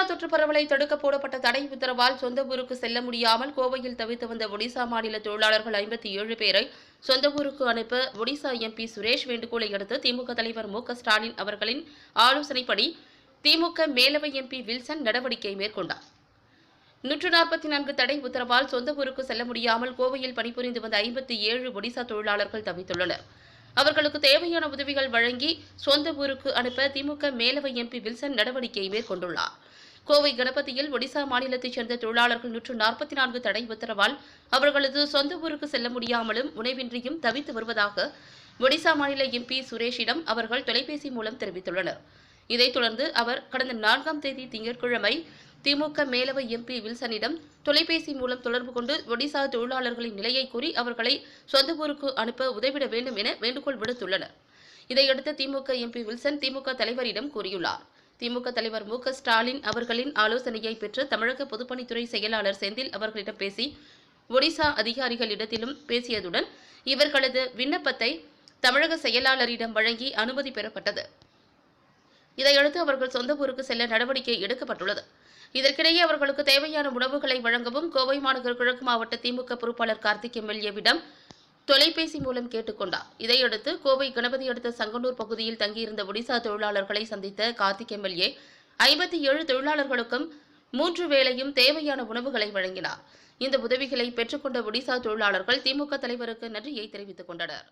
Corona தொற்று பரவலை தடுக்க போடப்பட்ட தடை உத்தரவால் சொந்த ஊருக்கு செல்ல முடியாமல் கோவையில் தவித்து வந்த ஒடிசா மாநில தொழிலாளர்கள் ஐம்பத்தி ஏழு பேரை சொந்த ஊருக்கு அனுப்ப ஒடிசா எம்பி சுரேஷ் வேண்டுகோளை அடுத்து திமுக தலைவர் மு ஸ்டாலின் அவர்களின் ஆலோசனைப்படி திமுக மேலவை எம்பி வில்சன் நடவடிக்கை மேற்கொண்டார். நூற்று நாற்பத்தி நான்கு தடை உத்தரவால் சொந்த ஊருக்கு செல்ல முடியாமல் கோவையில் பணிபுரிந்து வந்த ஐம்பத்தி ஏழு ஒடிசா தொழிலாளர்கள் தவித்துள்ளனர். அவர்களுக்கு தேவையான உதவிகள் வழங்கி சொந்த ஊருக்கு அனுப்ப திமுக மேலவை எம்பி வில்சன் நடவடிக்கை மேற்கொண்டுள்ளார். கோவை கணபதியில் ஒடிசா மாநிலத்தைச் சேர்ந்த தொழிலாளர்கள் நூற்று நாற்பத்தி நான்கு தடை உத்தரவால் அவர்களது சொந்த ஊருக்கு செல்ல முடியாமலும் உணவின்றியும் தவித்து வருவதாக ஒடிசா மாநில எம்பி சுரேஷிடம் அவர்கள் தொலைபேசி மூலம் தெரிவித்துள்ளனர். இதைத் தொடர்ந்து அவர் கடந்த நான்காம் தேதி திங்கட்கிழமை திமுக மேலவை எம்பி வில்சனிடம் தொலைபேசி மூலம் தொடர்பு கொண்டு ஒடிசா தொழிலாளர்களின் நிலையை கூறி அவர்களை சொந்த ஊருக்கு அனுப்ப உதவிட வேண்டும் என வேண்டுகோள் விடுத்துள்ளனர். இதையடுத்து திமுக எம்பி வில்சன் திமுக தலைவரிடம் கூறியுள்ளார். திமுக தலைவர் மு க ஸ்டாலின் அவர்களின் ஆலோசனையை பெற்று தமிழக பொதுப்பணித்துறை செயலாளர் செந்தில் அவர்களிடம் பேசி ஒடிசா அதிகாரிகளிடத்திலும் பேசியதுடன் இவர்களது விண்ணப்பத்தை தமிழக செயலாளரிடம் வழங்கி அனுமதி பெறப்பட்டது. இதையடுத்து அவர்கள் சொந்த ஊருக்கு செல்ல நடவடிக்கை எடுக்கப்பட்டுள்ளது. இதற்கிடையே அவர்களுக்கு தேவையான உணவுகளை வழங்கவும் கோவை மாநகர் கிழக்கு மாவட்ட திமுக பொறுப்பாளர் கார்த்திக் எம்எல்ஏவிடம் தொலைபேசி மூலம் கேட்டுக்கொண்டார். இதையடுத்து கோவை கணபதி அடுத்த சங்கனூர் பகுதியில் தங்கியிருந்த ஒடிசா தொழிலாளர்களை சந்தித்த கார்த்திக் எம்எல்ஏ ஐம்பத்தி ஏழு தொழிலாளர்களுக்கும் மூன்று வேளையும் தேவையான உணவுகளை வழங்கினார். இந்த உதவிகளை பெற்றுக்கொண்ட ஒடிசா தொழிலாளர்கள் திமுக தலைவருக்கு நன்றியை தெரிவித்துக் கொண்டனர்.